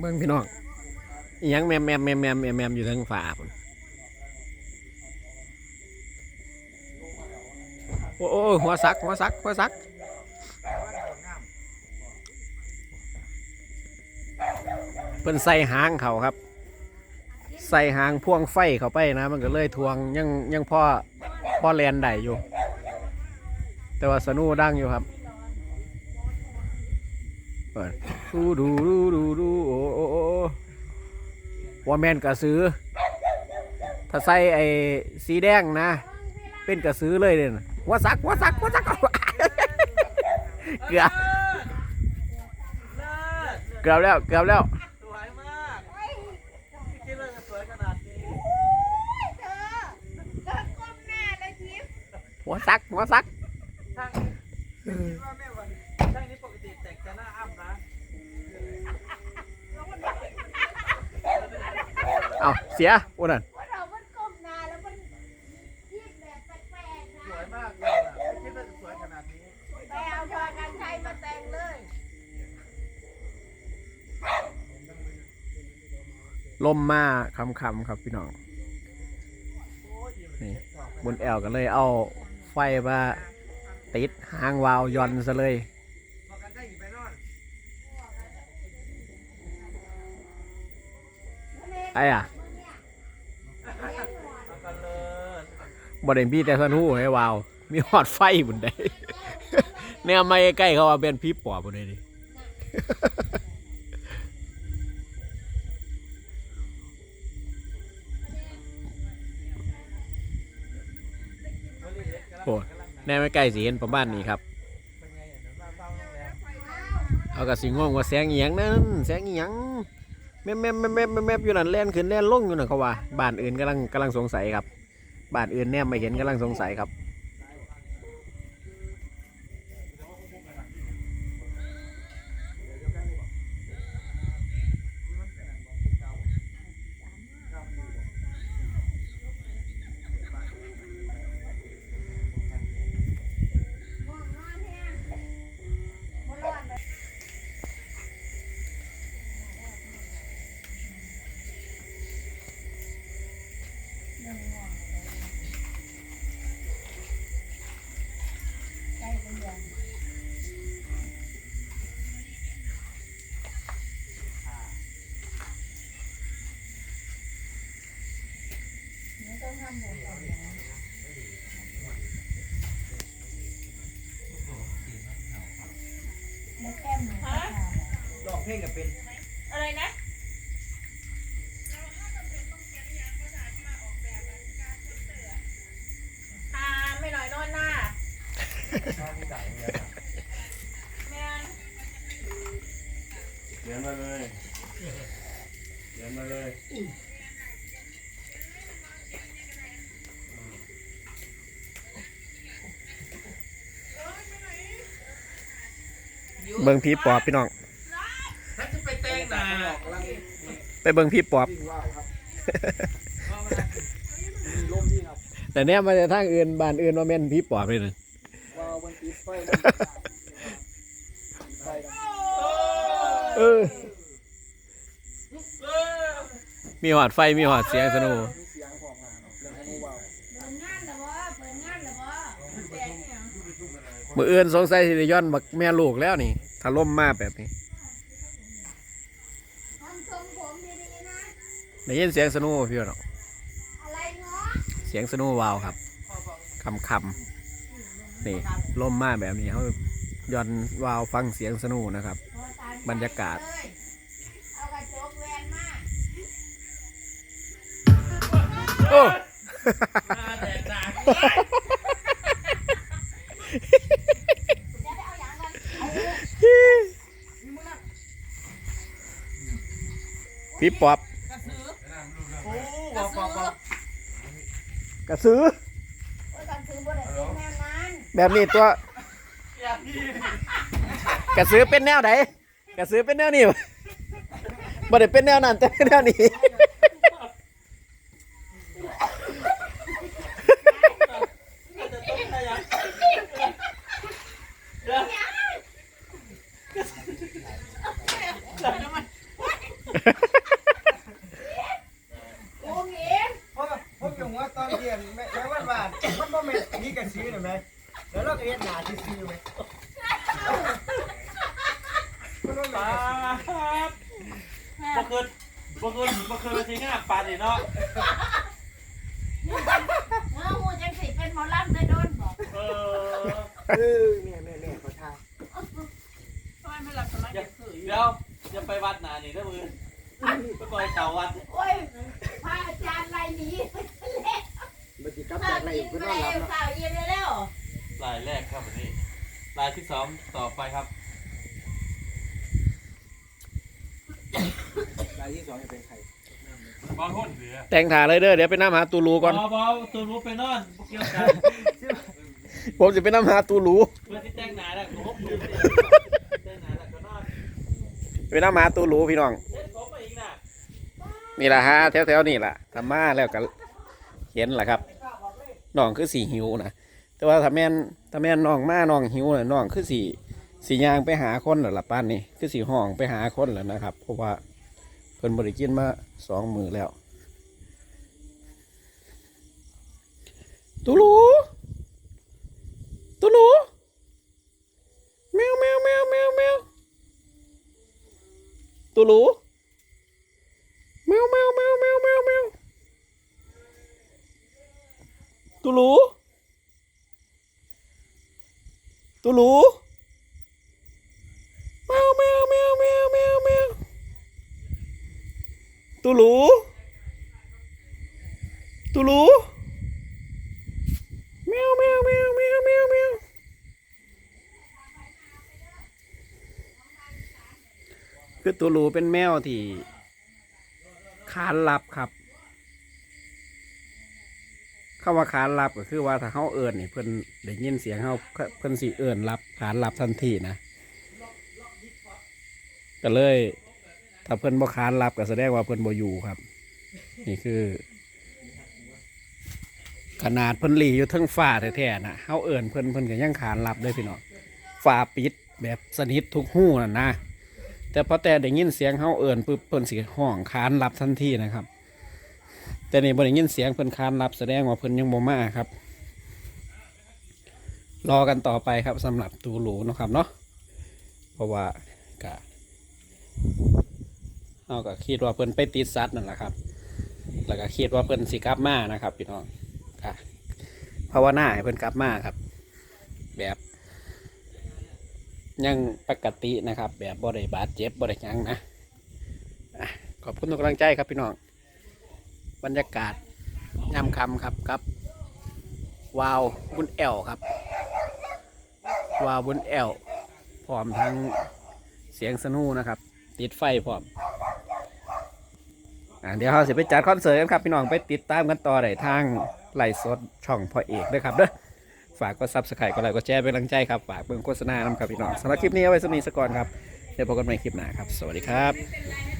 เบิ่งพี่น้องยังแมมแมมแมมแมมแมมแมมอยู่ทางฝาพุ่นโอ้โอ้หัวซักหัวซักหัวซักเพิ่นใส่หางเขาครับ ใส่หางพ่วงไฟเขาไปนะ มันก็เลยทวงยังยังพ่อพ่อแลนได้อยู่ แต่ว่าสนูดังอยู่ครับ เปิดดูดูดูดูดูโอ้โอ้โอ้ว่าแมนกระสือ ถ้าใส่ไอ้สีแดงนะ เป็นกระสือเลยเนี่ยนะหัวสักหัวสักหัวสักเกือบเกือบแล้วเกือบแล้วสวยมากไม่คิดว่าจะสวยขนาดนี้หัวสักหัวสักช่างไม่คิดว่าแม่ เอาเสียอ้นั่นเรามันก้มหน้าแล้วมันยิ้มแบบแปลกๆสนะวยมากเลยอะไม่คิดว่าจะสวยขนาดนี้ไปเอาพอกันชัยมาแต่งเลยลมมาคำคำๆครับพี่น้อง นี่บนแอลกันเลยเอาไฟมาติดหางวาวยอนซะเลย ไอ้อะพอกันเลยบไดมีแต่สันหูให้วาว มีหอดไฟบุนใดเนี่ยไม่ใกล้เขาว่าเป็นพี่ปอบบุนใดดิโอ้แน่ไม่ใกล้สีเห็นประมาณนี้ครับ เอากระสิงงว่าแสงเอียงนั่นแสงเอียง แม่แม่แม่แม่แม่แม่อยู่นั่นแล่นขึ้นแล่นลงอยู่นั่นเขาว่าบ้านอื่นกำลังกำลังสงสัยครับบ้านอื่นแนมไม่เห็นกำลังสงสัยครับ ลองเพลงกับเป็นอะไรนะอ่าไม่หน่อยนอนหน้าแม่นเขียนมาเลยเขียนมาเลย เบิ่งพี่ปอบพี่น้อง ถ้าจะไปแต่งหนาไปเบิ่งพี่ปอบเอามานะแต่เนี่ยมาจากทางอื่นบ้านอื่นว่าแม่นพี่ปอบเลยนะว่าวันติดไฟเออ มีหอดไฟมีหอดเสียงสนุก เปิดงานเหรอวะเปิดงานเหรอวะแต่งเนี่ย มืออื่นสงสัยสิได้ย้อนบักแม่ลูกแล้วนี่ถ้าล่มมาแบบนี้ทำทรงผมดีๆนะได้ยินเสียงสนุกพี่น้องอะไรเนาะเสียงสนุกวาวครับคำคำๆนี่ล่มมาแบบนี้เขาย้อนวาวฟังเสียงสนุกนะครับโทรตมบรรยากาศเลยเอากระจกแวนมาโอ้ หน้าแดดด่าง จะได้เอาอย่างกัน พี่ปอบโอ้บอกบอกบอกกระสือโอ้ยกันซื้อบริษัทแม่นั้นแบบนี้ตัว อย่าพี่กระสือเป็นแนวไหนกระสือเป็นแนวนี้บ่บ่ได้เป็นแนวนั้นแต่เป็นแนวนี้ จะต้องขยัน เปาบบ่คืนบ่คืนบ่คืนสิงาปานนี่เนาะ เมื่อหูจังสิเป็นหมอลำได้โดนบอกเออ เออแม่แม่แม่เขาทาทำไมไม่หลับสมาอย่าธิคือเดี๋ยวอย่าไปวัดหนานี่นะมือไปปล่อยเต่าวัด โอ้ยพระอาจารย์ไรหนีเละบัจิกลับข้าจากวไหนกินก็ไปนอนหลับแล้วเนาะข้าวเย็นแล้วลายแรกครับวันนี้ ลายที่สองต่อไปครับ รายที่สองจะเป็นใครบอลหุ่นเหลือแต่งถ่าเลยเด้อเดี๋ยวไปน้ำหาตูรูก่อน บอลบอลตัวรู้ไปนอนบ่เกี่ยวกันผมจะไปน้ำหาตูรูเพื่อที่แต่งหนาแล้วก็ฮบดูแต่งหนาแล้วก็นอนไปน้ำหาตูรูพี่น้องเล่นผมไปอีกนะนี่แหละฮะแถวๆนี่แหละทำมาแล้วก็เห็นแหละครับน้องคือสีหิวนะ แต่ว่าถ้าแม่นถ้าแม่นน้องมาน้องหิวน่ะน้องคือสีสียางไปหาคนแล้วล่ะป้านนี่คือสีห้องไปหาคนแล้วนะครับ เพราะว่าเพิ่นบริกินมาสองมือแล้วตูรูตูรูแมวแมวแมวแมวแมวตูรู แมวแมวแมวแมวแมวแมวตูรู ตูรูแมวแมวแมวแมวแมวแมวตูรูตูรูแมวแมวแมวแมวแมวแมวคือตูรูเป็นแมวที่ขานรับครับ คำว่าขานรับก็คือว่าถ้าเขาเอิญนี่เพิ่นได้ยินเสียงเขาเพิ่นสิเอิญรับขานรับทันทีนะก็เลย ถ้าเพิ่นบ่ขานรับก็แสดงว่าเพิ่นบ่อยู่ครับ นี่คือ ขนาดเพิ่นหลีอยู่ทั้งฟ้าแท้ๆนะเฮาเอิญเพิ่นเพิ่นก็ยังขานรับได้พี่น้องฟ้าปิดแบบสนิททุกหู้น่ะนะแต่พอแต่ได้ยินเสียงเฮาเอิญปุ๊บเพิ่นสิห้องคานรับทันทีนะครับ แต่นี่บ่ได้ยินเสียงเพิ่นคานรับแสดงว่าเพิ่นยังบ่มาครับ รอกันต่อไปครับสำหรับตูหลูนะครับเนาะเพราะว่ากะเฮาก็คิดว่าเพิ่นไปติดสัตว์นั่นแหละครับ แล้วก็คิดว่าเพิ่นสิกลับมานะครับพี่น้องกะภาวนาให้เพิ่นกลับมาครับ แบบ ยังปกตินะครับ แบบบ่ได้บาดเจ็บบ่ได้ยังนะอะขอบคุณทุกกำลังใจครับพี่น้อง บรรยากาศยามค่ำครับกับวาวบุญแอลครับ วาวบุญแอลพร้อมทั้งเสียงสนูนะครับ ติดไฟพร้อมอะเดี๋ยวเราสิไปจัดคอนเสิร์ตกันครับพี่น้องไปติดตามกันต่อได้ทางไลฟ์สดช่องพ่อเอกด้วยครับเด้อฝากกดซับสไครต์กดไลค์กดแชร์เป็นกำลังใจครับ ฝากเบิ่งโฆษณานำครับพี่น้องสำหรับคลิปนี้เอาไว้สมีสก่อนครับเดี๋ยวพบกันใหม่คลิปหน้าครับ สวัสดีครับ